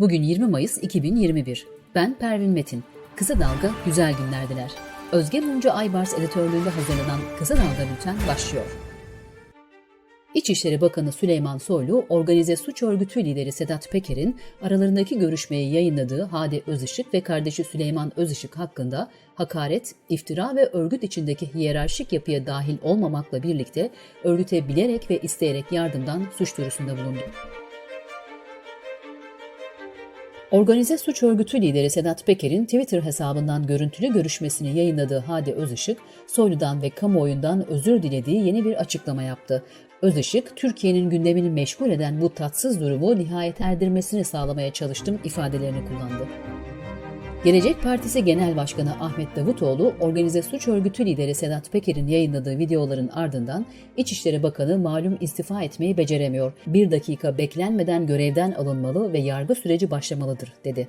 Bugün 20 Mayıs 2021. Ben Pervin Metin. Kısa Dalga güzel günlerdiler. Özge Mumcu Aybars editörlüğünde hazırlanan Kısa Dalga Bülten başlıyor. İçişleri Bakanı Süleyman Soylu, organize suç örgütü lideri Sedat Peker'in aralarındaki görüşmeyi yayınladığı Hadi Özışık ve kardeşi Süleyman Özışık hakkında hakaret, iftira ve örgüt içindeki hiyerarşik yapıya dahil olmamakla birlikte örgüte bilerek ve isteyerek yardımdan suç duyurusunda bulundu. Organize suç örgütü lideri Sedat Peker'in Twitter hesabından görüntülü görüşmesini yayınladığı Hadi Özışık, Soylu'dan ve kamuoyundan özür dilediği yeni bir açıklama yaptı. Özışık, Türkiye'nin gündemini meşgul eden bu tatsız durumu nihayet erdirmesini sağlamaya çalıştım ifadelerini kullandı. Gelecek Partisi Genel Başkanı Ahmet Davutoğlu, organize suç örgütü lideri Sedat Peker'in yayınladığı videoların ardından İçişleri Bakanı malum istifa etmeyi beceremiyor. Bir dakika beklenmeden görevden alınmalı ve yargı süreci başlamalıdır, dedi.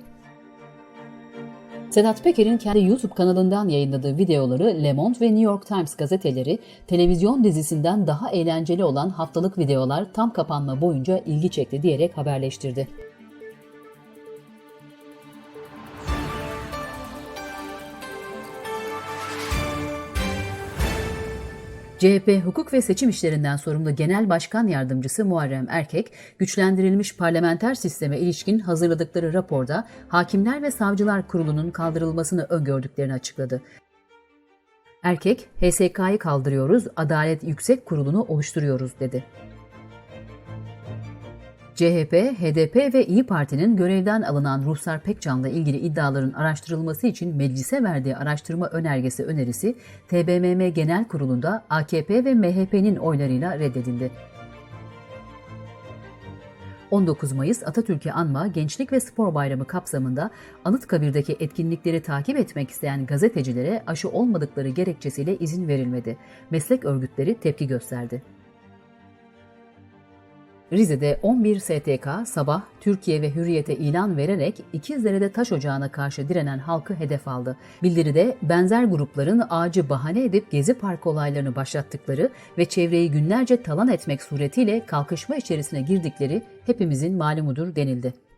Sedat Peker'in kendi YouTube kanalından yayınladığı videoları Le Monde ve New York Times gazeteleri, televizyon dizisinden daha eğlenceli olan haftalık videolar tam kapanma boyunca ilgi çekti diyerek haberleştirdi. CHP Hukuk ve Seçim İşlerinden sorumlu Genel Başkan Yardımcısı Muharrem Erkek, güçlendirilmiş parlamenter sisteme ilişkin hazırladıkları raporda Hakimler ve Savcılar Kurulu'nun kaldırılmasını öngördüklerini açıkladı. Erkek, HSK'yı kaldırıyoruz, Adalet Yüksek Kurulu'nu oluşturuyoruz dedi. CHP, HDP ve İyi Parti'nin görevden alınan Ruhsar Pekcan'la ilgili iddiaların araştırılması için meclise verdiği araştırma önergesi önerisi TBMM Genel Kurulu'nda AKP ve MHP'nin oylarıyla reddedildi. 19 Mayıs Atatürk'ü anma Gençlik ve Spor Bayramı kapsamında Anıtkabir'deki etkinlikleri takip etmek isteyen gazetecilere aşı olmadıkları gerekçesiyle izin verilmedi. Meslek örgütleri tepki gösterdi. Rize'de 11 STK sabah Türkiye ve Hürriyet'e ilan vererek İkizdere'de taş ocağına karşı direnen halkı hedef aldı. Bildiride benzer grupların ağacı bahane edip Gezi Parkı olaylarını başlattıkları ve çevreyi günlerce talan etmek suretiyle kalkışma içerisine girdikleri hepimizin malumudur denildi.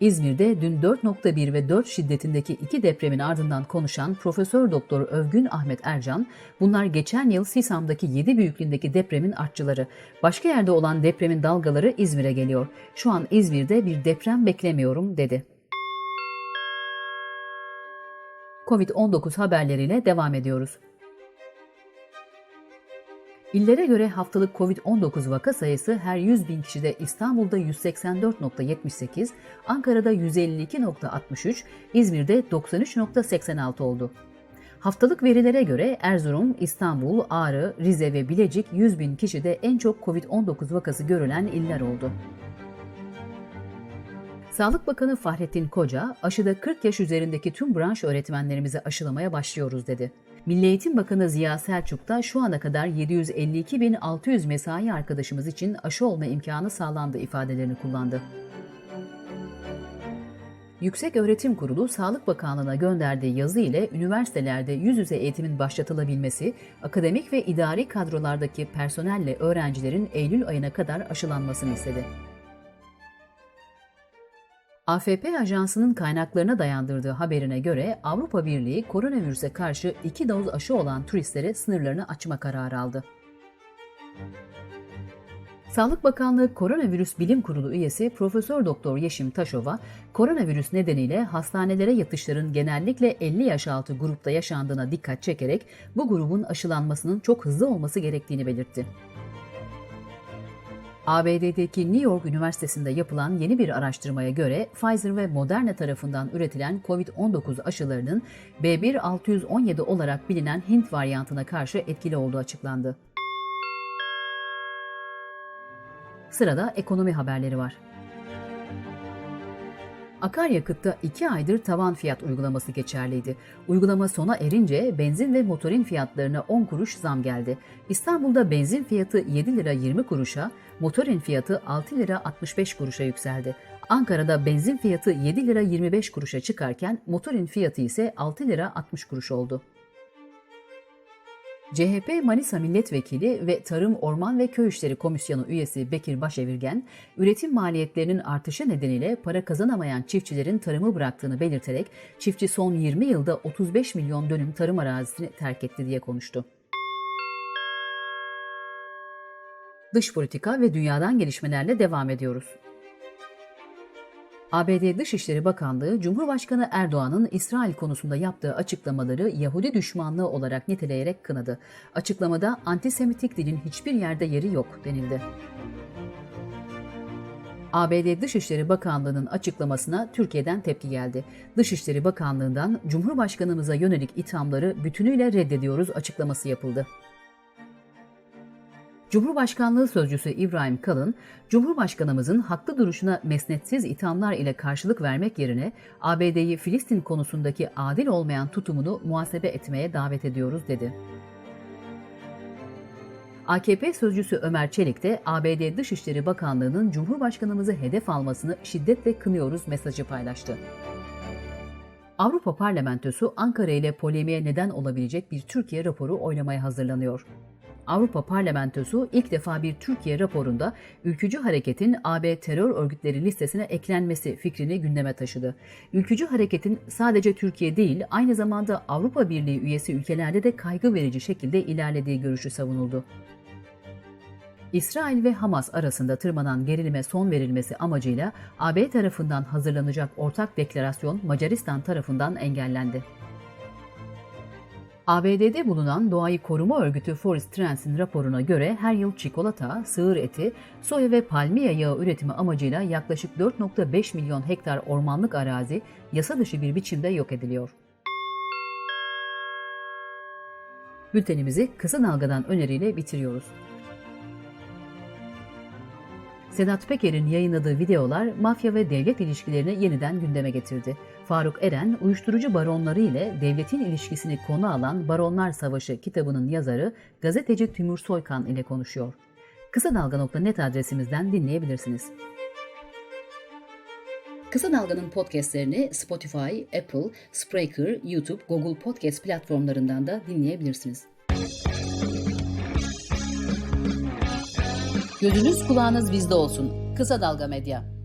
İzmir'de dün 4.1 ve 4 şiddetindeki iki depremin ardından konuşan Profesör Doktor Övgün Ahmet Ercan, bunlar geçen yıl Sisam'daki 7 büyüklüğündeki depremin artçıları. Başka yerde olan depremin dalgaları İzmir'e geliyor. Şu an İzmir'de bir deprem beklemiyorum dedi. Covid-19 haberleriyle devam ediyoruz. İllere göre haftalık COVID-19 vaka sayısı her 100 bin kişide İstanbul'da 184.78, Ankara'da 152.63, İzmir'de 93.86 oldu. Haftalık verilere göre Erzurum, İstanbul, Ağrı, Rize ve Bilecik 100 bin kişide en çok COVID-19 vakası görülen iller oldu. Sağlık Bakanı Fahrettin Koca, aşıda 40 yaş üzerindeki tüm branş öğretmenlerimizi aşılamaya başlıyoruz dedi. Milli Eğitim Bakanı Ziya Selçuk da şu ana kadar 752.600 mesai arkadaşımız için aşı olma imkanı sağlandı ifadelerini kullandı. Yüksek Öğretim Kurulu Sağlık Bakanlığı'na gönderdiği yazı ile üniversitelerde yüz yüze eğitimin başlatılabilmesi, akademik ve idari kadrolardaki personelle öğrencilerin Eylül ayına kadar aşılanmasını istedi. AFP ajansının kaynaklarına dayandırdığı haberine göre Avrupa Birliği koronavirüse karşı iki doz aşı olan turistlere sınırlarını açma kararı aldı. Sağlık Bakanlığı Koronavirüs Bilim Kurulu üyesi Profesör Doktor Yeşim Taşova, koronavirüs nedeniyle hastanelere yatışların genellikle 50 yaş altı grupta yaşandığına dikkat çekerek bu grubun aşılanmasının çok hızlı olması gerektiğini belirtti. ABD'deki New York Üniversitesi'nde yapılan yeni bir araştırmaya göre Pfizer ve Moderna tarafından üretilen COVID-19 aşılarının B1-617 olarak bilinen Hint varyantına karşı etkili olduğu açıklandı. Sırada ekonomi haberleri var. Akaryakıtta 2 aydır tavan fiyat uygulaması geçerliydi. Uygulama sona erince benzin ve motorin fiyatlarına 10 kuruş zam geldi. İstanbul'da benzin fiyatı 7 lira 20 kuruşa, motorin fiyatı 6 lira 65 kuruşa yükseldi. Ankara'da benzin fiyatı 7 lira 25 kuruşa çıkarken motorin fiyatı ise 6 lira 60 kuruş oldu. CHP Manisa Milletvekili ve Tarım Orman ve Köy İşleri Komisyonu üyesi Bekir Başevirgen, üretim maliyetlerinin artışı nedeniyle para kazanamayan çiftçilerin tarımı bıraktığını belirterek çiftçi son 20 yılda 35 milyon dönüm tarım arazisini terk etti diye konuştu. Dış politika ve dünyadan gelişmelerle devam ediyoruz. ABD Dışişleri Bakanlığı, Cumhurbaşkanı Erdoğan'ın İsrail konusunda yaptığı açıklamaları Yahudi düşmanlığı olarak niteleyerek kınadı. Açıklamada antisemitik dilin hiçbir yerde yeri yok denildi. ABD Dışişleri Bakanlığı'nın açıklamasına Türkiye'den tepki geldi. Dışişleri Bakanlığı'ndan Cumhurbaşkanımıza yönelik ithamları bütünüyle reddediyoruz açıklaması yapıldı. Cumhurbaşkanlığı Sözcüsü İbrahim Kalın, Cumhurbaşkanımızın haklı duruşuna mesnetsiz ithamlar ile karşılık vermek yerine ABD'yi Filistin konusundaki adil olmayan tutumunu muhasebe etmeye davet ediyoruz dedi. AKP sözcüsü Ömer Çelik de ABD Dışişleri Bakanlığı'nın Cumhurbaşkanımızı hedef almasını şiddetle kınıyoruz mesajı paylaştı. Avrupa Parlamentosu Ankara ile polemiğe neden olabilecek bir Türkiye raporu oylamaya hazırlanıyor. Avrupa Parlamentosu ilk defa bir Türkiye raporunda ülkücü hareketin AB terör örgütleri listesine eklenmesi fikrini gündeme taşıdı. Ülkücü hareketin sadece Türkiye değil aynı zamanda Avrupa Birliği üyesi ülkelerde de kaygı verici şekilde ilerlediği görüşü savunuldu. İsrail ve Hamas arasında tırmanan gerilime son verilmesi amacıyla AB tarafından hazırlanacak ortak deklarasyon Macaristan tarafından engellendi. ABD'de bulunan Doğayı Koruma Örgütü Forest Trends'in raporuna göre her yıl çikolata, sığır eti, soya ve palmiye yağı üretimi amacıyla yaklaşık 4.5 milyon hektar ormanlık arazi yasa dışı bir biçimde yok ediliyor. Bültenimizi kısa dalgadan öneriyle bitiriyoruz. Sedat Peker'in yayınladığı videolar mafya ve devlet ilişkilerini yeniden gündeme getirdi. Faruk Eren, uyuşturucu baronları ile devletin ilişkisini konu alan Baronlar Savaşı kitabının yazarı gazeteci Timur Soykan ile konuşuyor. Kısa Dalga.net adresimizden dinleyebilirsiniz. Kısa Dalga'nın podcastlerini Spotify, Apple, Spreaker, YouTube, Google Podcast platformlarından da dinleyebilirsiniz. Gözünüz kulağınız bizde olsun. Kısa Dalga Medya.